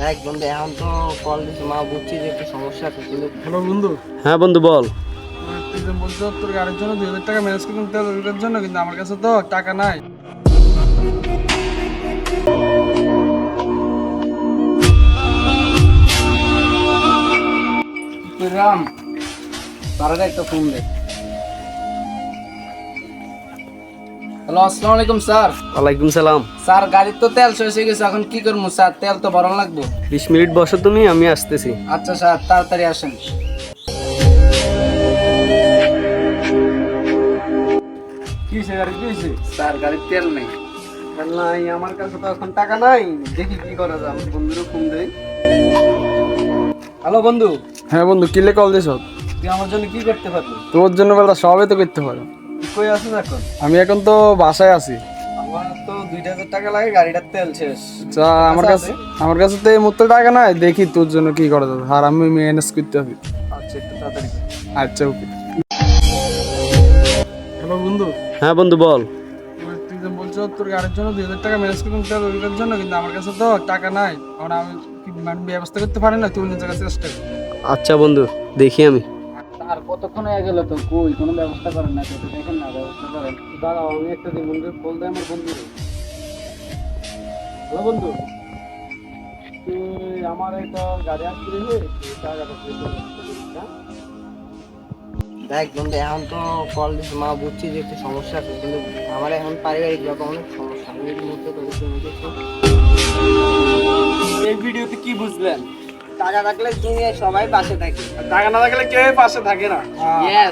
দেখ বন্ধু এখন তো কল দিচ্ছে মা বুঝছি যে একটু সমস্যা আছে কিন্তু হ্যালো বন্ধু। হ্যাঁ বন্ধু বল। তুই যে বলছো তোর গাড়ির জন্য দুই হাজার টাকা ম্যানেজ করে তেল ওইটার জন্য কিন্তু আমার কাছে তো টাকা নাই। তুই রাম তারা একটা ফোন দে। হ্যালো আসসালামু আলাইকুম স্যার। ওয়ালাইকুম সালাম। স্যার গাড়ির তো তেল শেষ হয়ে গেছে এখন কি করব স্যার? তেল তো ভরণ লাগবে। বিশ মিনিট বসো তুমি আমি আসতেছি। আচ্ছা স্যার তাড়াতাড়ি আসেন। কি গাড়ি কি হয়েছে? স্যার গাড়ির তেল নেই। নাই আমার কাছে তো এখন টাকা নাই। দেখি কি করা যায় আমার বন্ধুরও ফোন দেই। হ্যালো বন্ধু। হ্যাঁ বন্ধু কিলে কল দিছ? তুই আমার জন্য কি করতে পারবি? তোর জন্য বেলা সবই তো করতে পারো। কই আছিস এখন? আমি এখন তো বাসায় আছি। আমার তো দুই হাজার টাকা লাগে গাড়িটার তেল শেষ। যা আমার কাছে আমার কাছে তো এই মুহূর্তে টাকা নাই দেখি তোর জন্য কি করা যাবে আর আমি ম্যানেজ করতে হবে। আচ্ছা একটু তাড়াতাড়ি আচ্ছা ওকে হ্যালো বন্ধু। হ্যাঁ বন্ধু বল। তুই যে বলছো তোর গাড়ির জন্য দুই হাজার টাকা ম্যানেজ করে তেল ওইটার জন্য কিন্তু আমার কাছে তো টাকা নাই। কারণ আমি কি মানে ব্যবস্থা করতে পারি না তুই নিজের কাছে চেষ্টা কর। আচ্ছা বন্ধু দেখি আমি। কতক্ষণ হয়ে গেল তো? কই? কোনো ব্যবস্থা করেন না তো? দেখেন না ব্যবস্থা করেন। দাঁড়াও আমি একটা দিন বন্ধু কল দেয় আমার বন্ধু। হ্যালো বন্ধু। তুই আমার একটা গাড়ি রে টাকাটা হ্যাঁ? দেখ বন্ধু এখন তো কল দিচ্ছে মা বুঝছি যে একটু সমস্যা আছে কিন্তু আমার এখন পারিবারিক ব্যাপার অনেক সমস্যা। আমি মুহূর্তে এই ভিডিওতে কি বুঝলেন? টাকা থাকলে দুনিয়ায় সবাই পাশে থাকে। টাকা না থাকলে কেউ পাশে থাকে না। হ্যাঁ।